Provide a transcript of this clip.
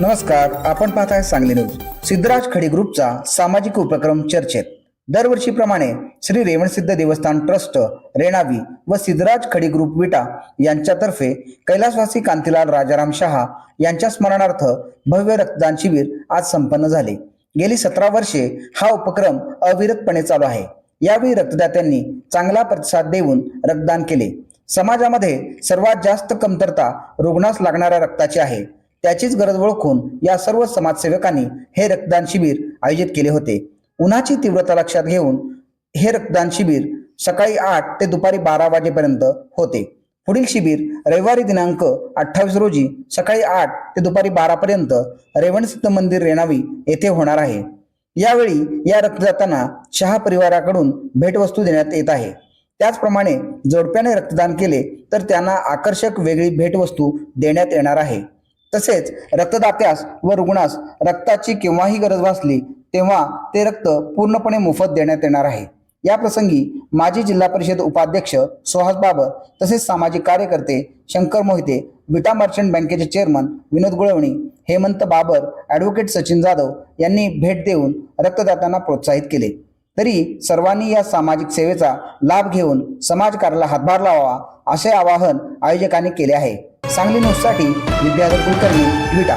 नमस्कार आपण पाहताय सांगली न्यूज. सिद्धराज खडी ग्रुपचा सामाजिक उपक्रम चर्चेत. दरवर्षीप्रमाणे श्री रेवणसिद्ध देवस्थान ट्रस्ट रेणावी व सिद्धराज खडी ग्रुप विटा यांच्यातर्फे कैलासवासी कांतीलाल राजाराम शहा यांच्या स्मरणार्थ भव्य रक्तदान शिबिर आज संपन्न झाले. गेली सतरा वर्षे हा उपक्रम अविरतपणे चालू आहे. यावेळी रक्तदात्यांनी चांगला प्रतिसाद देऊन रक्तदान केले. समाजामध्ये सर्वात जास्त कमतरता रुग्णास लागणाऱ्या रक्ताची आहे. त्याचीच गरज ओळखून या सर्व समाजसेवकांनी हे रक्तदान शिबिर आयोजित केले होते. उन्हाची तीव्रता लक्षात घेऊन हे रक्तदान शिबिर सकाळी आठ ते दुपारी बारा वाजेपर्यंत होते. पुढील शिबिर रविवारी दिनांक अठ्ठावीस रोजी सकाळी आठ ते दुपारी बारा पर्यंत रेवणसिद्ध मंदिर रेणावी येथे होणार आहे. यावेळी या रक्तदात्यांना शहा परिवाराकडून भेटवस्तू देण्यात येत आहे. त्याचप्रमाणे जोडप्याने रक्तदान केले तर त्यांना आकर्षक वेगळी भेटवस्तू देण्यात येणार आहे. तसेच रक्तदात्यास व रुग्णास रक्ताची केव्हाही गरज भासली तेव्हा ते रक्त पूर्णपणे मोफत देण्यात येणार आहे. या प्रसंगी माजी जिल्हा परिषद उपाध्यक्ष सुहास बाबर तसेच सामाजिक कार्यकर्ते शंकर मोहिते विटा मर्चंट बँकेचे चेअरमन विनोद गुळवणी हेमंत बाबर ॲडव्होकेट सचिन जाधव यांनी भेट देऊन रक्तदात्यांना प्रोत्साहित केले. तरी सर्वांनी या सामाजिक सेवेचा लाभ घेऊन समाजकार्याला हातभार लावावा असे आवाहन आयोजकांनी केले आहे. सांगली न्यूजसाठी विद्याधर कुलकर्णी विटा.